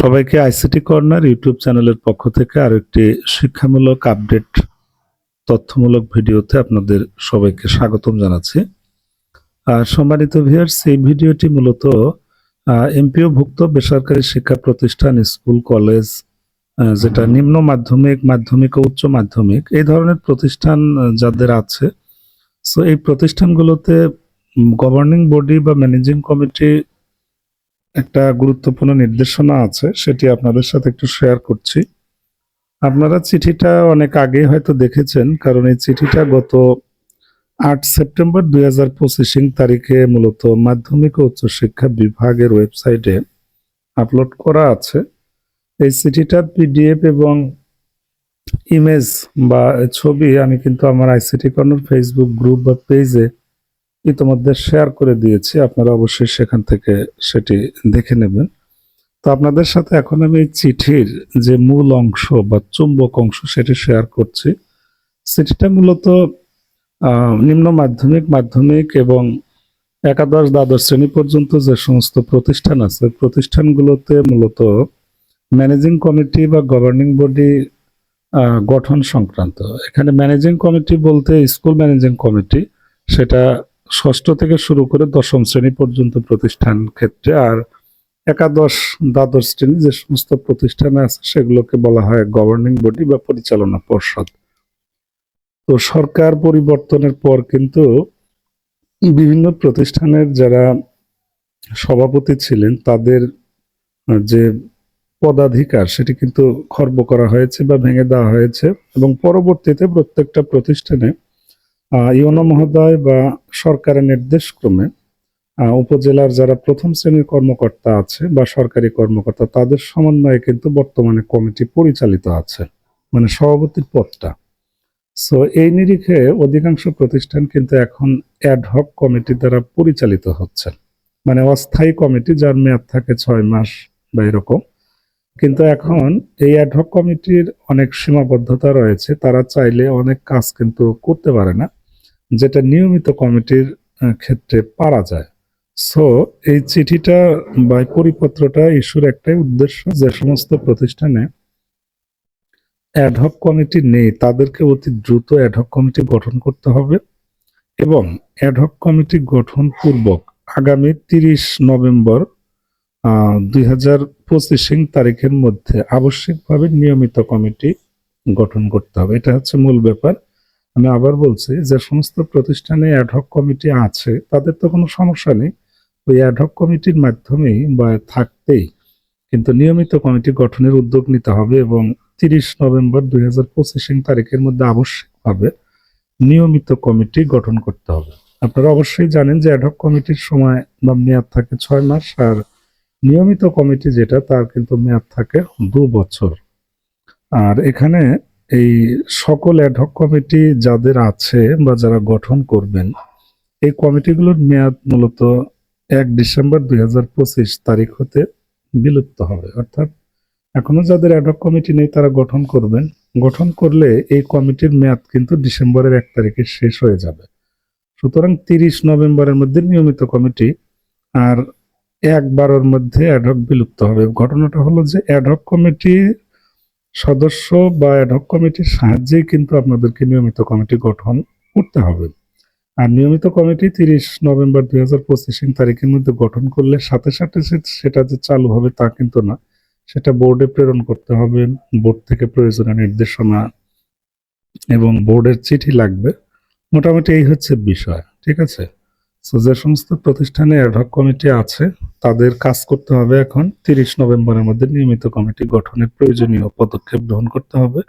সবাইকে ICT corner YouTube চ্যানেলের পক্ষ থেকে আর একটি শিক্ষামূলক আপডেট, তথ্যমূলক ভিডিওতে আপনাদের সবাইকে স্বাগতম জানাচ্ছি। আর সম্মানিত ভিউয়ার্স, এই ভিডিওটি মূলত এমপিও ভুক্ত বেসরকারি শিক্ষা প্রতিষ্ঠান, স্কুল, কলেজ যেটা নিম্ন মাধ্যমিক মাধ্যমিক ও উচ্চ মাধ্যমিক, এই ধরনের প্রতিষ্ঠান যাদের আছে। সো এই প্রতিষ্ঠানগুলোতে গভর্নিং বডি বা ম্যানেজিং কমিটি একটা গুরুত্বপূর্ণ নির্দেশনা আছে, সেটি আপনাদের সাথে একটু শেয়ার করছি। আপনারা চিঠিটা অনেক আগে হয়তো দেখেছেন, কারণ এই চিঠিটা গত আট সেপ্টেম্বর দুই হাজার পঁচিশিং তারিখে মূলত মাধ্যমিক ও উচ্চশিক্ষা বিভাগের ওয়েবসাইটে আপলোড করা আছে। এই চিঠিটার পিডিএফ এবং ইমেজ বা ছবি, আমি কিন্তু আমার আইসিটি কর্নার ফেসবুক গ্রুপ বা পেজে ইতিমধ্যে শেয়ার করে দিয়েছি। আপনারা অবশ্যই সেখান থেকে সেটি দেখে নেবেন। তো আপনাদের সাথে এখন আমি চিঠির যে মূল অংশ বা চুম্বক অংশ সেটি শেয়ার করছি। চিঠিটা মূলত নিম্ন মাধ্যমিক মাধ্যমিক এবং একাদশ, দ্বাদশ শ্রেণি পর্যন্ত যে সমস্ত প্রতিষ্ঠান আছে, প্রতিষ্ঠানগুলোতে মূলত ম্যানেজিং কমিটি বা গভর্নিং বডি গঠন সংক্রান্ত। এখানে ম্যানেজিং কমিটি বলতে স্কুল ম্যানেজিং কমিটি সেটা ষষ্ঠ থেকে শুরু করে দশম শ্রেণি পর্যন্ত প্রতিষ্ঠান ক্ষেত্রে, আর একাদশ, দ্বাদশ শ্রেণি যে সমস্ত প্রতিষ্ঠান আছে, সেগুলোকে বলা হয় গভর্নিং বডি বা পরিচালনা পর্ষদ। তো সরকার পরিবর্তনের পর কিন্তু বিভিন্ন প্রতিষ্ঠানের যারা সভাপতি ছিলেন, তাদের যে পদাধিকার, সেটি কিন্তু খর্ব করা হয়েছে বা ভেঙে দেওয়া হয়েছে এবং পরবর্তীতে প্রত্যেকটা প্রতিষ্ঠানে ইউনো মহোদয় বা সরকারের নির্দেশক্রমে উপজেলার যারা প্রথম শ্রেণির কর্মকর্তা আছে বা সরকারি কর্মকর্তা, তাদের সমন্বয়ে কিন্তু বর্তমানে কমিটি পরিচালিত আছে মানে সভাপতির পদটা। সো এই নিরিখে অধিকাংশ প্রতিষ্ঠান কিন্তু এখন অ্যাডহক কমিটি দ্বারা পরিচালিত হচ্ছে। মানে অস্থায়ী কমিটি যার মেয়াদ থাকে ছয় মাস বা এরকম। কিন্তু এখন এই অ্যাডহক কমিটির অনেক সীমাবদ্ধতা রয়েছে, তারা চাইলে অনেক কাজ কিন্তু করতে পারে না। যেটা নিয়মিত কমিটির ক্ষেত্রে পারা যায়। সো এই চিঠিটা বা পরিপত্রটা ইস্যুর একটাই উদ্দেশ্য যে সমস্ত প্রতিষ্ঠানে অ্যাডহক কমিটি নেই, তাদেরকে অতি দ্রুত অ্যাডহক কমিটি গঠন করতে হবে এবং অ্যাডহক কমিটি গঠন পূর্বক আগামী তিরিশ নভেম্বর দুই হাজার পঁচিশিং তারিখের মধ্যে আবশ্যিকভাবে নিয়মিত কমিটি গঠন করতে হবে। এটা হচ্ছে মূল ব্যাপার। আমি আবার বলছি যে সমস্ত প্রতিষ্ঠানে অ্যাডহক কমিটি আছে, তাদের তো কোনো সমস্যা নেই। ওই অ্যাডহক কমিটির মাধ্যমেই বা থাকতেই কিন্তু নিয়মিত কমিটি গঠনের উদ্যোগ নিতে হবে এবং তিরিশ নভেম্বর দুই হাজার পঁচিশিং তারিখের মধ্যে আবশ্যিকভাবে নিয়মিত কমিটি গঠন করতে হবে। আপনারা অবশ্যই জানেন যে অ্যাডহক কমিটির সময় বা মেয়াদ থাকে ছয় মাস আর নিয়মিত কমিটি যেটা, তার কিন্তু মেয়াদ থাকে দু বছর। আর এখানে এই সকল অ্যাডহক কমিটি যাদের আছে বা যারা গঠন করবেন, এই কমিটিগুলোর মেয়াদ মূলত এক ডিসেম্বর দু হাজার পঁচিশ তারিখ হতে বিলুপ্ত হবে। অর্থাৎ এখনও যাদের অ্যাডহক কমিটি নেই তারা গঠন করবেন। গঠন করলে এই কমিটির মেয়াদ কিন্তু ডিসেম্বরের এক তারিখে শেষ হয়ে যাবে। সুতরাং তিরিশ নভেম্বরের মধ্যে নিয়মিত কমিটি আর এক বারোর মধ্যে অ্যাডহক বিলুপ্ত হবে। ঘটনাটা হলো যে অ্যাডহক কমিটি সদস্য বা অ্যাডহক কমিটির সাহায্যেই কিন্তু আপনাদেরকে নিয়মিত কমিটি গঠন করতে হবে। আর নিয়মিত কমিটি তিরিশ নভেম্বর দুই হাজার পঁচিশ তারিখের মধ্যে গঠন করলে সাথে সাথে সেটা যে চালু হবে তা কিন্তু না। সেটা বোর্ডে প্রেরণ করতে হবে বোর্ড থেকে প্রয়োজনীয় নির্দেশনা এবং বোর্ডের চিঠি লাগবে। মোটামুটি এই হচ্ছে বিষয়, ঠিক আছে? সো যে সমস্ত প্রতিষ্ঠানে অ্যাডহক কমিটি আছে, তাদের কাজ করতে হবে এখন তিরিশ নভেম্বরের মধ্যে নিয়মিত কমিটি গঠনের প্রয়োজনীয় পদক্ষেপ গ্রহণ করতে হবে।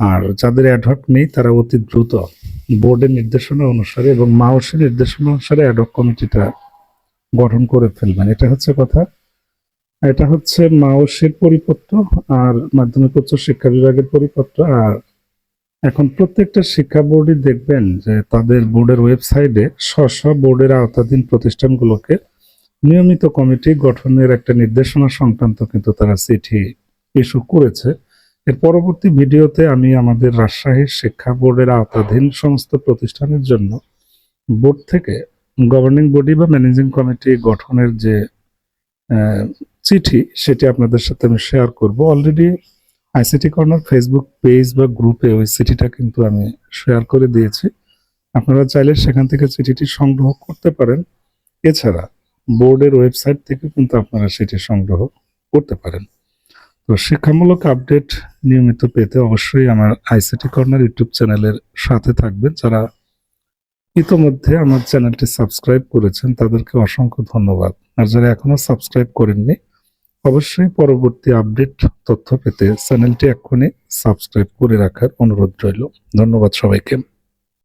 আর যাদের অ্যাডহক নেই, তারা অতি দ্রুত বোর্ডের নির্দেশনা অনুসারে এবং মাওসের নির্দেশনা অনুসারে অ্যাডহক কমিটিটা গঠন করে ফেলবেন। এটা হচ্ছে কথা। এটা হচ্ছে মাওসের পরিপত্র আর মাধ্যমিক উচ্চ শিক্ষা বিভাগের পরিপত্র। আর এখন প্রত্যেকটা শিক্ষা বোর্ডই দেখবেন যে তাদের বোর্ডের ওয়েবসাইটে স্ব বোর্ডের আওতাধীন প্রতিষ্ঠানগুলোকে নিয়মিত কমিটি গঠনের একটা নির্দেশনা সংক্রান্ত কিন্তু তারা চিঠি ইস্যু করেছে। এর পরবর্তী ভিডিওতে আমি আমাদের রাজশাহীর শিক্ষা বোর্ডের আওতাধীন সমস্ত প্রতিষ্ঠানের জন্য বোর্ড থেকে গভর্নিং বডি বা ম্যানেজিং কমিটি গঠনের যে চিঠি সেটি আপনাদের সাথে আমি শেয়ার করব। Already ICT corner Facebook page বা গ্রুপে ওই চিঠিটা কিন্তু আমি শেয়ার করে দিয়েছি। আপনারা চাইলে সেখান থেকে চিঠিটি সংগ্রহ করতে পারেন। এছাড়া বোর্ডের ওয়েবসাইট থেকে কিন্তু আপনারা সেটি সংগ্রহ করতে পারেন। তো শিক্ষামূলক আপডেট নিয়মিত পেতে অবশ্যই আমার আইসিটি কর্নার ইউটিউব চ্যানেলের সাথে থাকবেন। যারা ইতোমধ্যে আমার চ্যানেলটি সাবস্ক্রাইব করেছেন, তাদেরকে অসংখ্য ধন্যবাদ। আর যারা এখনও সাবস্ক্রাইব করেননি অবশ্যই পরবর্তী আপডেট তথ্য পেতে চ্যানেলটি এক্ষুনি সাবস্ক্রাইব করে রাখার অনুরোধ রইল। ধন্যবাদ সবাইকে।